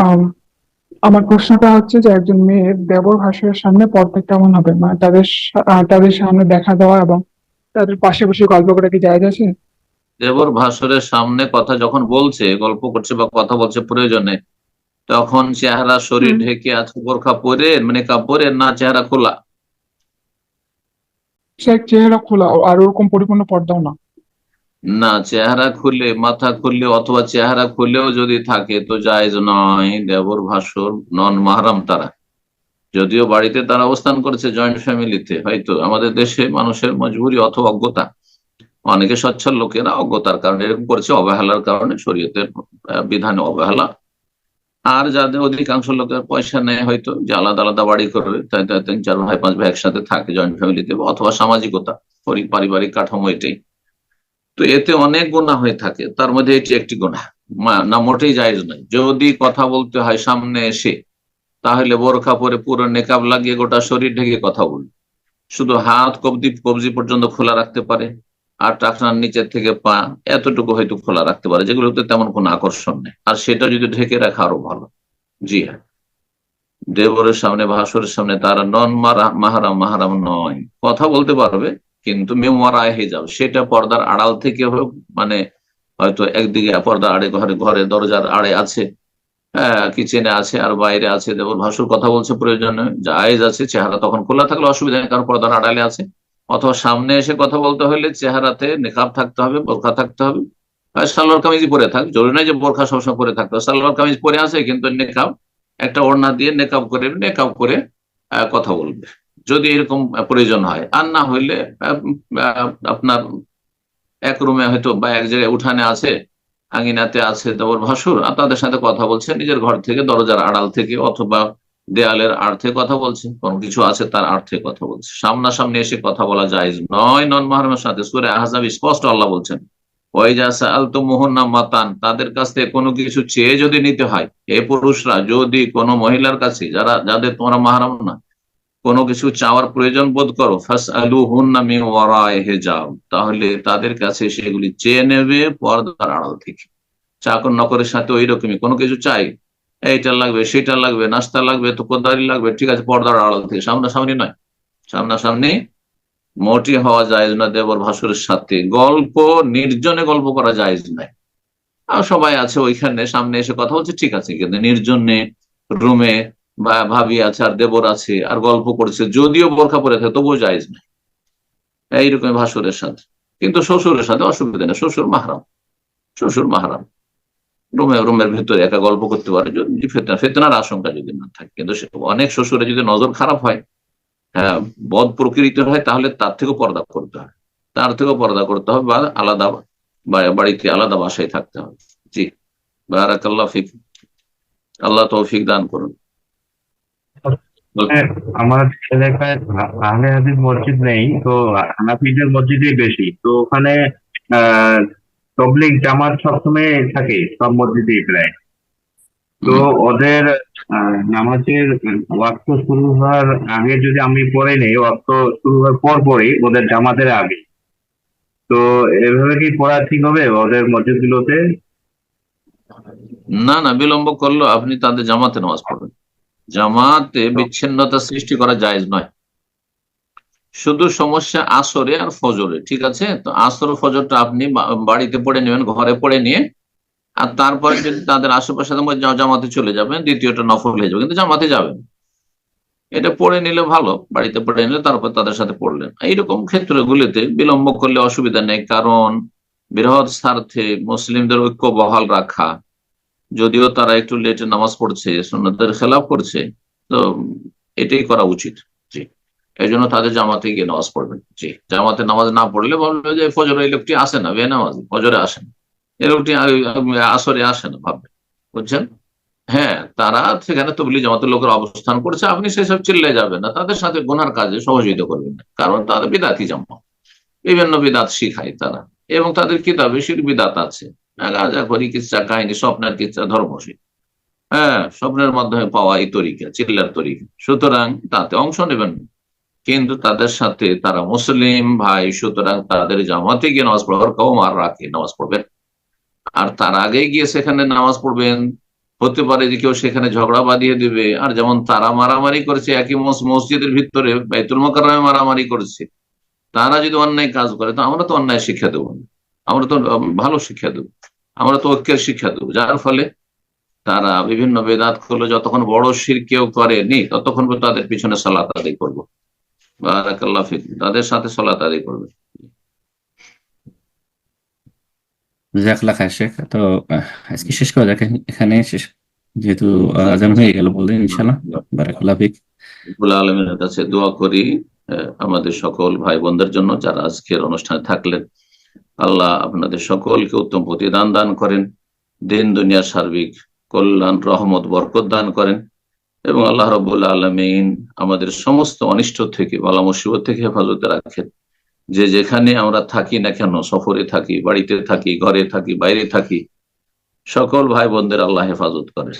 আম, আমার প্রশ্নটা হচ্ছে যে একজন মেয়ের দেবর ভাসুরের সামনে পর্দা কেমন হবে মানে তাদের তাদের সামনে দেখা দেওয়া এবং তাদের পাশে বসে গল্প করে কি জায়েজ আছে দেবর ভাসুরের সামনে কথা যখন বলছে গল্প করছে বা কথা বলছে প্রয়োজনে তখন চেহারা শরীর ঢেকে আছে বোরখা পরে মানে কাপড়ে না চেহারা খোলা? সে চেহারা খোলা আর ওরকম পরিপূর্ণ পর্দাও না। না, চেহারা খুলে, মাথা খুললে অথবা চেহারা খুলেও যদি থাকে, তো জায়েজ নয়। দেবর, ভাসুর, নন মাহারাম তারা। যদিও বাড়িতে তারা অবস্থান করেছে জয়েন্ট ফ্যামিলিতে হয়তো। আমাদের দেশে মানুষের মজবুরি অথবা অজ্ঞতা। অনেকে সচ্ছল লোকেরা অজ্ঞতার কারণে, এরকম করেছে অবহেলার কারণে, শরীয়তের বিধানে অবহেলা। আর যাদের অধিকাংশ লোকের পয়সা নেয়, হয়তো যে আলাদা আলাদা বাড়ি করবে তিন, চার, ভাই, পাঁচ ভাই একসাথে থাকে জয়েন্ট ফ্যামিলিতে অথবা সামাজিকতা, পরি- পারিবারিক কাঠামো এটাই। তো এতে অনেক গোনা হয়ে থাকে। তার মধ্যে এটি একটি গোনা না, মোটেই জায়েজ নয়। যদি কথা বলতে হয় সামনে এসে, তাহলে বোরখা পরে পুরো নেকাব লাগিয়ে গোটা শরীর ঢেকে কথা বলবে। শুধু হাত, কবজি কবজি পর্যন্ত খোলা রাখতে পারে, আর টাকনার নিচের থেকে পা, এতটুকু হয়তো খোলা রাখতে পারে, যেগুলোতে তেমন কোনো আকর্ষণ নেই। আর সেটা যদি ঢেকে রাখা আরও ভালো। জি হ্যাঁ। দেবরের সামনে ভাসুরের সামনে তারা নন মারা, মাহারাম মাহারাম নয়। কথা বলতে পারবে কিন্তু মেমোয়ারায় হিজাব সেটা পর্দার আড়াল থেকে হোক মানে হয়তো একদিকে পর্দা আড়ে ঘরে ঘরে দরজার আড়ে আছে হ্যাঁ কিচেনে আছে, আর বাইরে আছে দেবর ভাসুর কথা বলছে প্রয়োজনে জায়েজ আছে, চেহারা তখন খোলা থাকলে অসুবিধা নেই, কারণ পর্দার আড়ালে আছে। অথবা সামনে এসে কথা বলতে হলে চেহারাতে নেকাব থাকতে হবে, বোরখা থাকতে হবে। আর সালোয়ার কামিজ পরে থাক, জরুরি নয় যে বোরখা সবসময় পরে থাকতে হবে। সালোয়ার কামিজ পরে আছে, কিন্তু নেকাব, একটা ওড়না দিয়ে নেকাব করে নেকাব করে কথা বলবে। যদি এরকম প্রয়োজন হয়। আর না হইলে আপনার এক রুমে হয়তো বা এক জায়গায় উঠানে আছে, আঙিনাতে আছে দেবর ভাসুর, আর তাদের সাথে কথা বলছে, নিজের ঘর থেকে, দরজার আড়াল থেকে, অথবা দেয়ালের আর্থে কথা বলছে, কোন কিছু আছে তার আর্থে কথা বলছে। সামনাসামনি এসে কথা বলা যায় নয়। নন মাহরমের সাথে সুরে আহজাব স্পষ্ট আল্লাহ বলছেন ওই যা সাল তো মোহনা মাতান, তাদের কাছ থেকে কোনো কিছু চেয়ে যদি নিতে হয় এ পুরুষরা, যদি কোনো মহিলার কাছে, যারা, যাদের তোমরা মাহারাম না কোনো কিছু চাওয়ার প্রয়োজন বোধ করো? ফাস আলু হুন নামি হেজাব। তাহলে তাদের কাছে সেগুলি চেয়ে নেবে পর্দার আড়াল থেকে। চাকর নকরের সাথে ওই রকমই কোনো কিছু চাই? এইটা লাগবে, সেটা লাগবে, নাস্তা লাগবে, তো কোদারি লাগবে। ঠিক আছে, পর্দার আড়াল থেকে। সামনাসামনি নয়। সামনাসামনি মোটি হওয়া যায় না দেবর ভাসুরের সাথে। গল্প, নির্জনে গল্প করা যায় নয়। আর সবাই আছে ওইখানে, সামনে এসে কথা বলছে, ঠিক আছে। কিন্তু নির্জনে রুমে বা ভাবি আছে, আর দেবর আছে, আর গল্প করছে, যদিও বোরখা পরে থাকে, তবুও জায়েজ নাই। এইরকম ভাসুরের সাথে। কিন্তু শ্বশুরের সাথে অসুবিধা নেই, শ্বশুর মাহারাম। শ্বশুর মাহারাম। রুমে, রুমের ভেতরে একা গল্প করতে পারে, যদি ফেতনা, ফেতনার আশঙ্কা যদি না থাকে। কিন্তু অনেক শ্বশুরে যদি নজর খারাপ হয় হ্যাঁ বদ প্রকৃতির হয়, তাহলে তার থেকেও পর্দা করতে হয়। তার থেকেও পর্দা করতে হবে, বা আলাদা বাড়িতে আলাদা বাসায় থাকতে হবে। জি। বারাকাল্লাহ ফিক। আল্লাহ তৌফিক দান করুন। আমার এলাকায় আহলে হাদিস মসজিদ নেই তো হানাফিদের মসজিদই বেশি। তো ওখানে আহ তবলিগ জামাত সবসময় থাকে সব মসজিদেই প্রায়। তো ওদের নামাজের ওয়াক্ত শুরু হওয়ার আগে যদি আমি পড়ে নেই ওয়াক্ত শুরু হওয়ার পর পরই ওদের জামাতের আগে। তো এভাবে কি পড়া ঠিক হবে ওদের মসজিদগুলোতে? না না বিলম্ব করল আপনি তাদের জামাতে নামাজ পড়বেন। জামাতে বিচ্ছিন্নতা সৃষ্টি করা জায়েজ নয়। শুধু সমস্যা আসরে আর ফজরে ঠিক আছে? তো আসর ফজরটা আপনি বাড়িতে পড়ে নেবেন ঘরে পড়ে নিয়ে আর তারপরে যদি তাদের আশেপাশে জামাতে চলে যাবেন দ্বিতীয়টা নফল হয়ে যাবে কিন্তু জামাতে যাবেন। এটা পড়ে নিলে ভালো বাড়িতে পড়ে নিলে তারপর তাদের সাথে পড়লেন। এইরকম ক্ষেত্রগুলিতে বিলম্ব করলে অসুবিধা নেই কারণ বৃহৎ স্বার্থে মুসলিমদের ঐক্য বহাল রাখা যদিও তারা একটু লেটে নামাজ পড়ছে, সুন্নতের খেলাফ করছে, তো এটাই করা উচিত। জি। এই জন্য তাদের জামাতে গিয়ে নামাজ পড়বেন। জি। জামাতে নামাজ না পড়লে বলবে যে ফজরে এই লোকটি আসে না বে নামাজ ফজরে আসে না। এই লোকটি আসরে আসে না, ভাববে। বুঝছেন? হ্যাঁ তারা সেখানে তবলি জামাতের লোকের অবস্থান করছে, আপনি সেসব চিল্লে যাবেন না, তাদের সাথে গোনার কাজে সহযোগিতা করবেন না, কারণ তাদের বিদাতি জামা বিভিন্ন বিদাত শিখায় তারা, এবং তাদের কিতাবে শির বিদাত আছে। গাঁজা করি কিচ্ছা কাহিনী, স্বপ্নের কিচ্ছা ধর্মশীল হ্যাঁ স্বপ্নের মাধ্যমে পাওয়া এই তরিকা, চিল্লার তরিকা। সুতরাং তাতে অংশ নেবেন কিন্তু তাদের সাথে তারা মুসলিম ভাই, সুতরাং তাদের জামাতে গিয়ে নামাজ পড়ার কম আর রাখে, নামাজ পড়বেন। আর তার আগে গিয়ে সেখানে নামাজ পড়বেন। হতে পারে যে কেউ সেখানে ঝগড়া বাঁধিয়ে দিবে। আর যেমন তারা মারামারি করেছে, একই মস- মসজিদের ভিতরে বাইতুল মোকাররমে মারামারি করেছে। তারা যদি অন্যায় কাজ করে, তো আমরা তো অন্যায় শিক্ষা দেবো আমরা তো ভালো শিক্ষা দেবো। আমরা তো ঐক্যের শিক্ষা দেবো। যার ফলে তারা বিভিন্ন বেদাত করল যতক্ষণ বড় শির কেউ করেনি ততক্ষণ তাদের পিছনে সালাত আদায় করব। বারাকাল্লাহ তাদের সাথে সালাত আদায় করবে। খায় শেখ। তো আহ, আজকে শেষ করা যাক এখানে। শেষ যেহেতু আজান হয়ে গেল বললেন ইনশাল্লাহ বারাকাল্লাহ ফিক। রব্বুল কাছে দোয়া করি আমাদের সকল ভাই বোনদের জন্য যারা আজকের অনুষ্ঠানে থাকলেন। আল্লাহ আপনাদের সকলকে উত্তম প্রতিদান দান করেন, দিন দুনিয়ার সার্বিক কল্যাণ, রহমত, বরকত দান করেন এবং আল্লাহ রব্বুল আলমিন আমাদের সমস্ত অনিষ্ট থেকে, বালা মুসিবত থেকে হেফাজতে রাখেন। যে যেখানে আমরা থাকি না কেন, সফরে থাকি, বাড়িতে থাকি, ঘরে থাকি, বাইরে থাকি, সকল ভাই বোনদের আল্লাহ হেফাজত করে